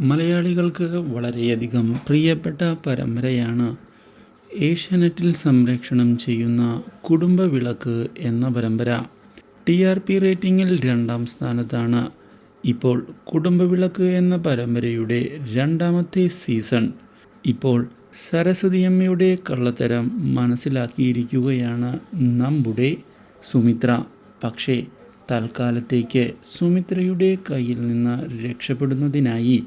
മലയാളികൾക്ക് വളരെയധികം പ്രിയപ്പെട്ട പരമ്പരയാണ് ഏഷ്യാനെറ്റിൽ സംരക്ഷണം ചെയ്യുന്ന കുടുംബവിളക്ക് എന്ന പരമ്പര. ടി ആർ പി റേറ്റിംഗിൽ രണ്ടാം സ്ഥാനത്താണ്. ഇപ്പോൾ കുടുംബവിളക്ക് എന്ന പരമ്പരയുടെ രണ്ടാമത്തെ സീസൺ. ഇപ്പോൾ സരസ്വതിയമ്മയുടെ കള്ളത്തരം മനസ്സിലാക്കിയിരിക്കുകയാണ് നമ്മുടെ സുമിത്ര. പക്ഷേ തൽക്കാലത്തേക്ക് സുമിത്രയുടെ കയ്യിൽ നിന്ന് രക്ഷപ്പെടുന്നതിനായി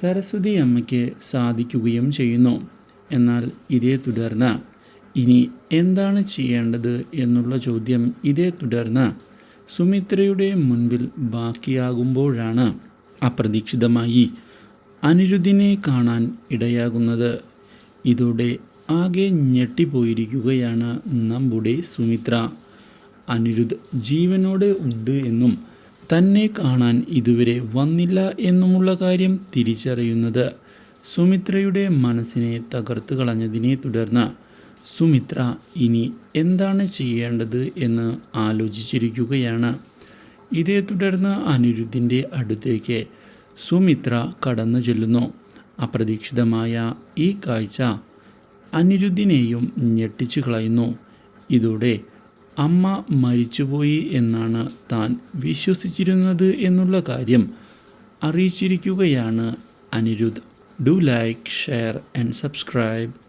സരസ്വതി അമ്മയ്ക്ക് സാധിക്കുകയും ചെയ്യുന്നു. എന്നാൽ ഇതേ തുടർന്ന് ഇനി എന്താണ് ചെയ്യേണ്ടത് എന്നുള്ള ചോദ്യം ഇതേ തുടർന്ന് സുമിത്രയുടെ മുൻപിൽ ബാക്കിയാകുമ്പോഴാണ് അപ്രതീക്ഷിതമായി അനിരുദ്ധിനെ കാണാൻ ഇടയാകുന്നത്. ഇതോടെ ആകെ ഞെട്ടിപ്പോയിരിക്കുകയാണ് നമ്മുടെ സുമിത്ര. അനിരുദ്ധ് ജീവനോടെ ഉണ്ട് എന്നും തന്നെ കാണാൻ ഇതുവരെ വന്നില്ല എന്നുമുള്ള കാര്യം തിരിച്ചറിയുന്നത് സുമിത്രയുടെ മനസ്സിനെ തകർത്ത് കളഞ്ഞതിനെ തുടർന്ന് സുമിത്ര ഇനി എന്താണ് ചെയ്യേണ്ടത് എന്ന് ആലോചിച്ചിരിക്കുകയാണ്. ഇതേ തുടർന്ന് അനിരുദ്ധിന്റെ അടുത്തേക്ക് സുമിത്ര കടന്നു ചെല്ലുന്നു. അപ്രതീക്ഷിതമായ ഈ കാഴ്ച അനിരുദ്ധിനെയും ഞെട്ടിച്ചു കളയുന്നു. ഇതോടെ അമ്മ മരിച്ചുപോയി എന്നാണ് താൻ വിശ്വസിച്ചിരുന്നത് എന്നുള്ള കാര്യം അറിയിച്ചിരിക്കുകയാണ് Anirudh. Do like share and subscribe.